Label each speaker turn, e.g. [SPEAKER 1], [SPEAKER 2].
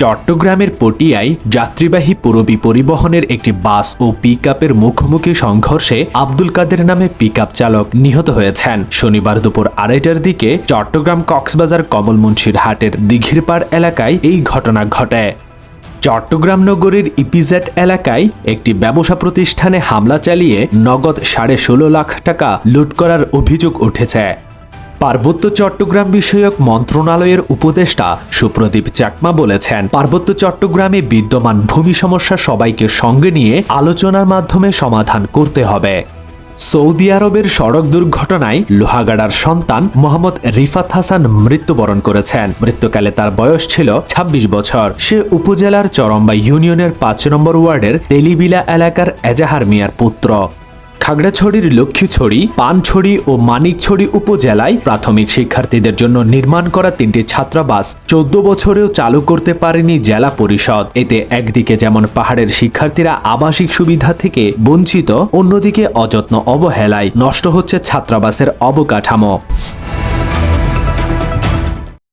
[SPEAKER 1] চট্টগ্রামের পটিয়ায় যাত্রীবাহী পুরবী পরিবহনের একটি বাস ও পিকআপের মুখোমুখি সংঘর্ষে আব্দুল কাদের নামে পিকআপ চালক নিহত হয়েছেন। শনিবার দুপুর আড়াইটার দিকে চট্টগ্রাম কক্সবাজার কমল মুন্সির হাটের দিঘিরপাড় এলাকায় এই ঘটনা ঘটে। চট্টগ্রাম নগরীর ইপিজেড এলাকায় একটি ব্যবসা প্রতিষ্ঠানে হামলা চালিয়ে নগদ সাড়ে ষোলো লাখ টাকা লুট করার অভিযোগ উঠেছে। পার্বত্য চট্টগ্রাম বিষয়ক মন্ত্রণালয়ের উপদেষ্টা সুপ্রদীপ চাকমা বলেছেন, পার্বত্য চট্টগ্রামে বিদ্যমান ভূমি সমস্যা সবাইকে সঙ্গে নিয়ে আলোচনার মাধ্যমে সমাধান করতে হবে। সৌদি আরবের সড়ক দুর্ঘটনায় লোহাগাড়ার সন্তান মোহাম্মদ রিফাত হাসান মৃত্যুবরণ করেছেন। মৃত্যুকালে তার বয়স ছিল ২৬ বছর। সে উপজেলার চরম্বা ইউনিয়নের পাঁচ নম্বর ওয়ার্ডের তেলিবিলা এলাকার এজাহার মিয়ার পুত্র। খাগড়াছড়ির লক্ষ্মীছড়ি, পানছড়ি ও মানিকছড়ি উপজেলায় প্রাথমিক শিক্ষার্থীদের জন্য নির্মাণ করা তিনটি ছাত্রাবাস চোদ্দ বছরেও চালু করতে পারেনি জেলা পরিষদ। এতে একদিকে যেমন পাহাড়ের শিক্ষার্থীরা আবাসিক সুবিধা থেকে বঞ্চিত, অন্যদিকে অযত্ন অবহেলায় নষ্ট হচ্ছে ছাত্রাবাসের অবকাঠামো।